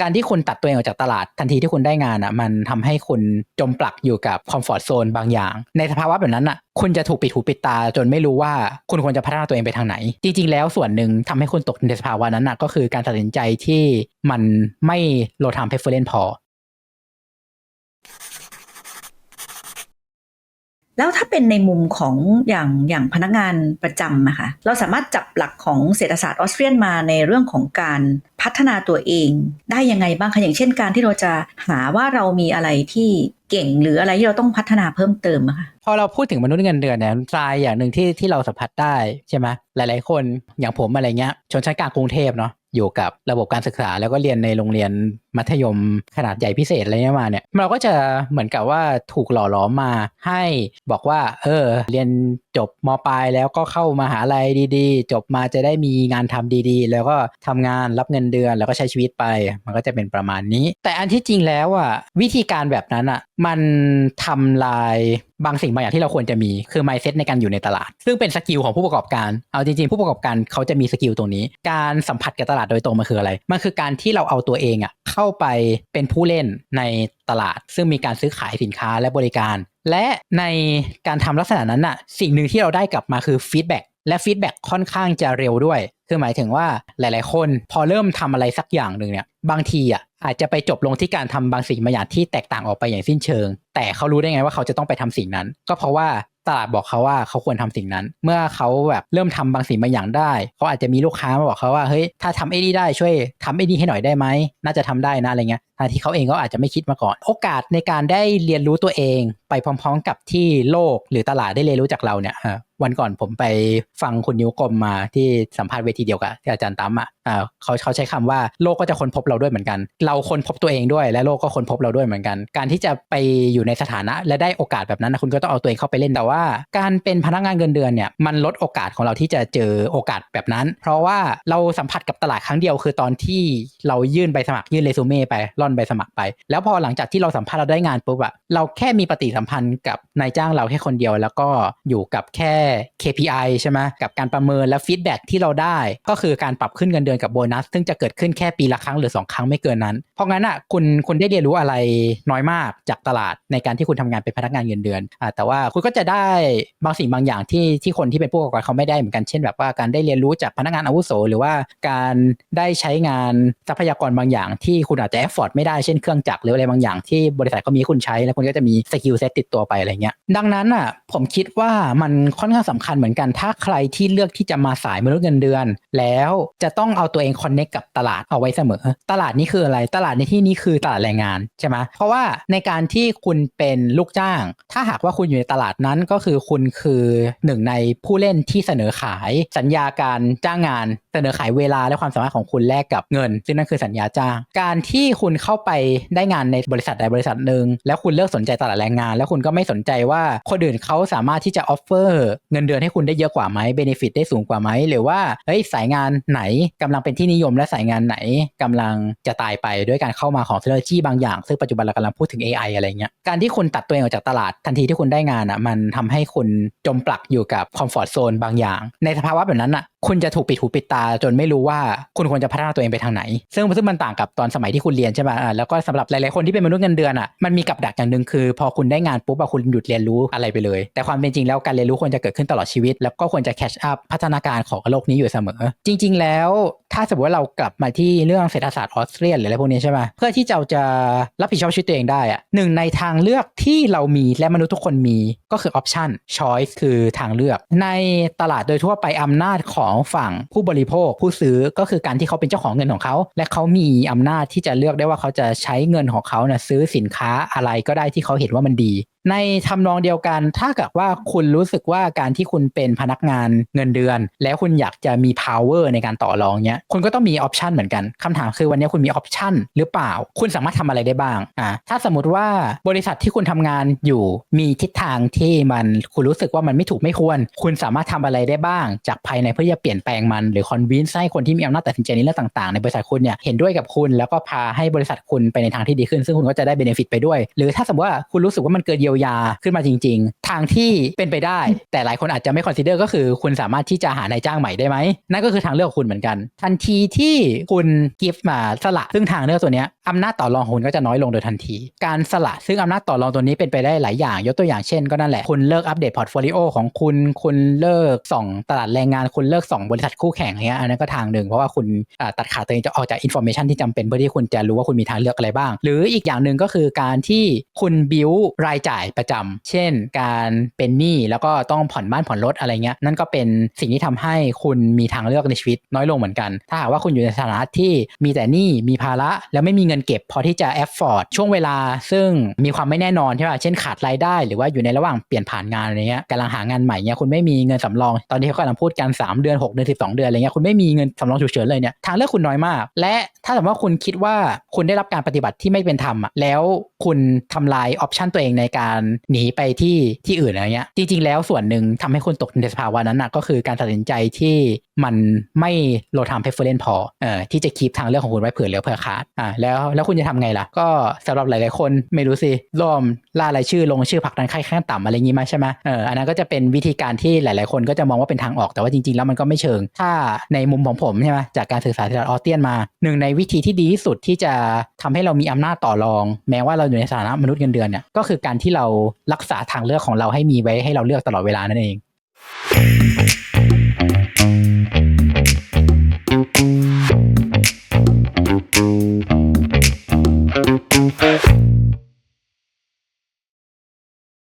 การที่คุณตัดตัวเองออกจากตลาดทันทีที่คุณได้งานอะ มันทำให้คุณจมปลักอยู่กับคอมฟอร์ทโซนบางอย่าง ในสภาวะแบบนั้นอะ คุณจะถูกปิดหูปิดตา จนไม่รู้ว่าคุณควรจะพัฒนาตัวเองไปทางไหน จริง ๆ แล้วส่วนหนึ่งทำให้คุณตกในสภาวะนั้นอะก็คือการตัดสินใจที่มันไม่โลทามเพฟเฟอร์เรนพอ แล้วถ้าเป็นในมุมของอย่างอย่างพนักงานประจำนะคะเราสามารถจับหลักของเศรษฐศาสตร์ออสเตรียนมาในเรื่องของการพัฒนาตัวเองได้ยังไงบ้างคะอย่างเช่นการที่เราจะหาว่าเรามีอะไรที่เก่งหรืออะไรที่เราต้องพัฒนาเพิ่มเติมอะคะพอเราพูดถึงมนุษย์เงินเดือนเนี่ยทรายอย่างหนึ่งที่ที่เราสัมผัสได้ใช่ไหมหลาย ๆ คนอย่างผมอะไรเงี้ยชนชั้นกลางกรุงเทพเนาะ อยู่กับระบบการศึกษา แล้วก็เรียนในโรงเรียนมัธยมขนาดใหญ่พิเศษอะไรเงี้ยมาเนี่ยเราก็จะเหมือนกับว่าถูกหล่อหลอมมาให้บอกว่า เออ เรียนจบมปลายแล้วก็เข้ามาหาลัยดีๆ จบมาจะได้มีงานทำดีๆ แล้วก็ทำงานรับเงินเดือน แล้วก็ใช้ชีวิตไป มันก็จะเป็นประมาณนี้ แต่อันที่จริงแล้วอะวิธีการแบบนั้นอะมันทำลายบางสิ่งบางอย่างที่เราควรจะมีคือ mindset ในการอยู่ในตลาด ซึ่งเป็นสกิลของผู้ประกอบการ เอาจริงๆ ผู้ประกอบการเขาจะมีสกิลตรงนี้ การสัมผัสกับตลาดโดยตรงมันคืออะไร มันคือการที่เราเอาตัวเองอะเข้าไปเป็นผู้เล่นในตลาด ซึ่งมีการซื้อขายสินค้าและบริการ และในการทำลักษณะนั้นน่ะสิ่งหนึ่งที่เราได้กลับมาคือฟีดแบ็กและฟีดแบ็กค่อนข้างจะเร็วด้วย คือหมายถึงว่าหลาย ๆ คนพอเริ่มทำอะไรสักอย่างหนึ่งเนี่ยบางทีอะอาจจะไปจบลงที่การทำบางสิ่งบางอย่างที่แตกต่างออกไปอย่างสิ้นเชิง แต่เขารู้ได้ไงว่าเขาจะต้องไปทำสิ่งนั้น ก็เพราะว่าตลาดบอกเขาว่าเขาควรทำสิ่งนั้น เมื่อเขาแบบเริ่มทำบางสิ่งบางอย่างได้เขาอาจจะมีลูกค้ามาบอกเขาว่าเฮ้ยถ้าทำไอ้นี่ได้ช่วยทำไอ้นี่ให้หน่อยได้ไหมน่าจะทำได้นะอะไรเงี้ยทางที่เขาเองก็อาจจะไม่คิดมาก่อน โอกาสในการได้เรียนรู้ตัวเอง ไปพร้อม ๆ กับที่โลกหรือตลาดได้เรียนรู้จากเราเนี่ยวันก่อนผมไปฟังคุณนิ้วกลมมาที่สัมภาษณ์เวทีเดียวกับที่อาจารย์ตั้มอะเขาเขาใช้คำว่าโลกก็จะค้นพบเราด้วยเหมือนกัน เราค้นพบตัวเองด้วย และโลกก็ค้นพบเราด้วยเหมือนกัน การที่จะไปอยู่ในสถานะและได้โอกาสแบบนั้นนะคุณก็ต้องเอาตัวเองเข้าไปเล่นแต่ว่า การเป็นพนักงานเงินเดือนเนี่ยมันลดโอกาสของเราที่จะเจอโอกาสแบบนั้น เพราะว่าเราสัมผัสกับตลาดครั้งเดียวคือตอนที่เรายื่นใบสมัครยื่นเรซูเม่ไปร่อนใบสมัครไป แล้วพอหลังจากที่เราสัมภาษณ์เราได้งานปุ๊บอะเราแค่มีปฏิสัมพันธ์กับนายจ้างเราแค่คนเดียว แล้วก็อยู่กับแค่ KPI ใช่ไหมกับการประเมินและฟีดแบ็กที่เราได้ ก็คือการปรับขึ้นเงินเดือนกับโบนัส ซึ่งจะเกิดขึ้นแค่ปีละครั้งหรือ 2 ครั้งไม่เกินนั้น เพราะงั้นอะคุณคุณได้เรียนรู้อะไรน้อยมากจากตลาดในการที่คุณทำงานเป็นพนักงานเงินเดือนอ่าแต่ว่าคุณก็จะได้บางสิ่งบางอย่างที่ที่คนที่เป็นผู้ประกอบการเขาไม่ได้เหมือนกันเช่นแบบว่าการได้เรียนรู้จากพนักงานอาวุโส หรือว่าการได้ใช้งานทรัพยากรบางอย่าง ที่คุณอาจจะแอฟฟอร์ดไม่ได้เช่นเครื่องจักรหรืออะไรบางอย่างที่บริษัทเขามีคุณใช้แล้วคุณก็จะมีสกิลเซตติดตัวไปอะไรเงี้ยดังนั้นอะผมคิดว่ามันค่อนข้างสำคัญเหมือนกัน ถ้าใครที่เลือกที่จะมาสายมนุษย์เงินเดือน แล้วจะต้องเอาตัวเองคอนเน็กกับตลาดเอาไว้เสมอ ตลาดนี้คืออะไร ตลาดในที่นี้คือตลาดแรงงานใช่ไหมเพราะว่าในการที่คุณเป็นลูกจ้าง ถ้าหากว่าคุณอยู่ในตลาดนั้นก็คือคุณคือหนึ่งในผู้เล่นที่เสนอขายสัญญาการจ้างงาน เสนอขายเวลาและความสามารถของคุณแลกกับเงิน ซึ่งนั่นคือสัญญาจ้าง การที่คุณเข้าไปได้งานในบริษัทใดบริษัทหนึ่งแล้วคุณเลิกสนใจตลาดแรงงาน แล้วคุณก็ไม่สนใจว่าคนอื่นเขาสามารถที่จะออฟเฟอร์ เงินเดือนให้คุณได้เยอะกว่าไหมเบนฟิตได้สูงกว่าไหมหรือว่าเฮ้ยสายงานไหนกำลังเป็นที่นิยมและสายงานไหนกำลังจะตายไปด้วยการเข้ามาของเทคโนโลยีบางอย่าง ซึ่งปัจจุบันเรากำลังพูดถึง AI อะไรเงี้ยการที่คุณตัดตัวเองออกจากตลาดทันทีที่คุณได้งานอะมันทำให้คุณจมปลักอยู่กับคอมฟอร์ทโซนบางอย่าง ในสภาวะแบบนั้นอะ คุณจะถูกปิดหูปิดตาจนไม่รู้ว่าคุณควรจะพัฒนาตัวเองไปทางไหน ซึ่งซึ่งมันต่างกับตอนสมัยที่คุณเรียนใช่ไหมอ่าแล้วก็สำหรับหลายๆคนที่เป็นมนุษย์เงินเดือนอะมันมีกับดักอย่างหนึ่งคือ พอคุณได้งานปุ๊บอะคุณหยุดเรียนรู้อะไรไปเลย แต่ความเป็นจริงแล้วการเรียนรู้ควรจะเกิดขึ้นตลอดชีวิต แล้วก็ควรจะแคชอัพพัฒนาการของโลกนี้อยู่เสมอ จริง ๆ แล้ว ถ้าสมมติว่าเรากลับมาที่เรื่องเศรษฐศาสตร์ออสเตรียนหรืออะไรพวกนี้ใช่ไหมเพื่อที่เราจะรับผิดชอบชีวิตตัวเองได้อะหนึ่งในทางเลือกที่เรามีและมนุษย์ทุกคนมีก็คือออปชันช้อยส์คือทางเลือก ในตลาดโดยทั่วไปอำนาจของฝั่งผู้บริโภคผู้ซื้อก็คือการที่เขาเป็นเจ้าของเงินของเขา และเขามีอำนาจที่จะเลือกได้ว่าเขาจะใช้เงินของเขาเนี่ยซื้อสินค้าอะไรก็ได้ที่เขาเห็นว่ามันดี ในทำนองเดียวกัน ถ้าเกิดว่าคุณรู้สึกว่าการที่คุณเป็นพนักงานเงินเดือน แล้วคุณอยากจะมี power ในการต่อรองเนี้ยคุณก็ต้องมีออปชันเหมือนกันคำถามคือวันนี้คุณมีออปชันหรือเปล่า คุณสามารถทำอะไรได้บ้างอ่าถ้าสมมติว่าบริษัทที่คุณทำงานอยู่มีทิศทางที่มันคุณรู้สึกว่ามันไม่ถูกไม่ควร คุณสามารถทำอะไรได้บ้าง จากภายในเพื่อจะเปลี่ยนแปลงมันหรือ convince ให้คนที่มีอำนาจตัดสินใจในเรื่องต่างๆ ในบริษัทคุณเนี่ยเห็นด้วยกับคุณ แล้วก็พาให้บริษัทคุณไปในทางที่ดีขึ้น ซึ่งคุณก็จะได้ benefit ไปด้วย หรือถ้าสมมติว่าคุณรู้สึกว่ามันเกินเยียวยยียวยาขึ้นมาจริง ๆ ทางที่เป็นไปได้ แต่หลายคนอาจจะไม่คอนซิเดอร์ก็คือคุณสามารถที่จะหานายจ้างใหม่ได้ไหม นั่นก็คือทางเลือกของคุณเหมือนกัน ทันทีที่คุณกิฟต์มาสละ ซึ่งทางเลือกตัวนี้อำนาจต่อรองคุณก็จะน้อยลงโดยทันที การสละซึ่งอำนาจต่อรองตัวนี้เป็นไปได้หลายอย่าง ยกตัวอย่างเช่นก็นั่นแหละ คุณเลิกอัปเดตพอร์ตโฟลิโอของคุณ คุณเลิกส่องตลาดแรงงาน คุณเลิกส่องบริษัทคู่แข่งอย่างเงี้ย อันนั้นก็ทางหนึ่งเพราะว่าคุณตัดขาดตัวเองจะออกจากอินโฟเมชันที่จำเป็นเพื่อที่คุณจะรู้ว่าคุณมีทางเลือกอะไรบ้าง หรืออีกอย่างหนึ่งก็คือการที่คุณบิวรายจ่ายประจำเช่น การเป็นหนี้แล้วก็ต้องผ่อนบ้านผ่อนรถอะไรเงี้ยนั่นก็เป็นสิ่งที่ทำให้คุณมีทางเลือกในชีวิตน้อยลงเหมือนกัน ถ้าหากว่าคุณอยู่ในสถานะที่มีแต่หนี้มีภาระแล้วไม่มีเงินเก็บ พอที่จะแอฟฟอร์ดช่วงเวลา ซึ่งมีความไม่แน่นอนใช่ป่ะเช่นขาดรายได้หรือว่าอยู่ในระหว่างเปลี่ยนผ่านงานอะไรเงี้ยกำลังหางานใหม่เงี้ยคุณไม่มีเงินสำรองตอนนี้เขากำลังพูดกัน 3 เดือน 6 เดือน 12 เดือนอะไรเงี้ยคุณไม่มีเงินสำรองฉุกเฉินเลยเนี่ยทางเลือกคุณน้อยมาก และถ้าสมมติว่าคุณคิดว่าคุณได้รับการปฏิบัติที่ไม่เป็นธรรมอะแล้วคุณทำลายออปชันตัวเองในการหนีไปที่ที่อื่นอะไรเงี้ยจริงๆแล้วส่วนหนึ่งทำให้คุณตกในสภาวะนั้นนะก็คือการตัดสินใจที่มันไม่โลทามเพฟเฟอร์เรนพอเอ่อที่จะคีปทางเลือกของคุณไว้เผื่อเหลือเผื่อขาดอ่าแล้วแล้วคุณจะทำไงล่ะ ก็สำหรับหลายๆคนไม่รู้สิร่วมล่ารายชื่อลงชื่อผักดันค่ายขั้นต่ำอะไรงี้มาใช่ไหมเอออันนั้นก็จะเป็นวิธีการที่หลาย ๆ คนก็จะมองว่าเป็นทางออกแต่ว่าจริง ๆ แล้วมันก็ไม่เชิง ถ้าในมุมของผมใช่ไหมจากการศึกษาที่ออเตียนมาหนึ่งในวิธีที่ดีที่สุดที่จะทำให้เรามีอำนาจต่อรอง แม้ว่าเราอยู่ในสถานะมนุษย์เงินเดือนเนี่ยก็คือการที่เรารักษาทางเลือกของเราให้มีไว้ให้เราเลือกตลอดเวลานั่นเอง